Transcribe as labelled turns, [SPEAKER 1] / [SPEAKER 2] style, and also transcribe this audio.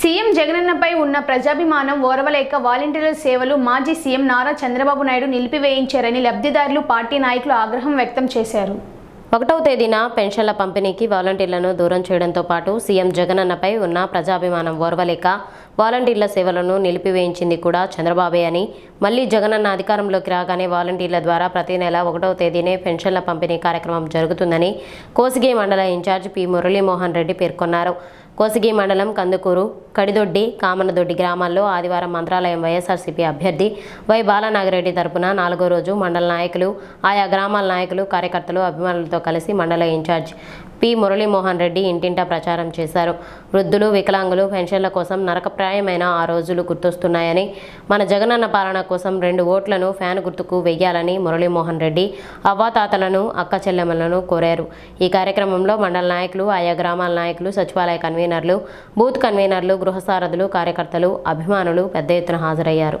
[SPEAKER 1] CM జగనన్నపై ఉన్న ప్రజాభిమానం ఓర్వలేక వాలంటీర్ల సేవలు మాజీ సీఎం నారా చంద్రబాబు నాయుడు నిలిపివేయించారని లబ్ధిదారులు పార్టీ నాయకులు ఆగ్రహం వ్యక్తం చేశారు.
[SPEAKER 2] ఒకటవ తేదీన పెన్షన్ల పంపిణీకి వాలంటీర్లను దూరం చేయడంతో పాటు సీఎం జగనన్నపై ఉన్న ప్రజాభిమానం ఓర్వలేక వాలంటీర్ల సేవలను నిలిపివేయించింది కూడా చంద్రబాబే అని. మళ్ళీ జగనన్న అధికారంలోకి రాగానే వాలంటీర్ల ద్వారా ప్రతి నెల ఒకటవ తేదీనే పెన్షన్ల పంపిణీ కార్యక్రమం జరుగుతుందని కోసిగి మండల ఇన్ఛార్జ్ పి మురళీమోహన్ రెడ్డి పేర్కొన్నారు. కోసిగి మండలం కందుకూరు కడిదొడ్డి కామనదొడ్డి గ్రామాల్లో ఆదివారం మంత్రాలయం వైఎస్ఆర్సీపీ అభ్యర్థి వై బాలనాగిరెడ్డి తరపున నాలుగో రోజు మండల నాయకులు ఆయా గ్రామాల నాయకులు కార్యకర్తలు అభిమానులతో కలిసి మండల ఇన్ఛార్జ్ పి మురళీమోహన్ రెడ్డి ఇంటింటా ప్రచారం చేశారు. వృద్ధులు వికలాంగులు పెన్షన్ల కోసం నరకప్రాయమైన ఆ రోజులు గుర్తొస్తున్నాయని మన జగనన్న పాలన కోసం రెండు ఓట్లను ఫ్యాన్ గుర్తుకు వెయ్యాలని మురళీమోహన్ రెడ్డి అవ్వాతాతలను అక్క చెల్లెమ్మలను కోరారు. ఈ కార్యక్రమంలో మండల నాయకులు ఆయా గ్రామాల నాయకులు సచివాలయ కన్వీనర్లు బూత్ కన్వీనర్లు గృహసారథులు కార్యకర్తలు అభిమానులు పెద్ద ఎత్తున హాజరయ్యారు.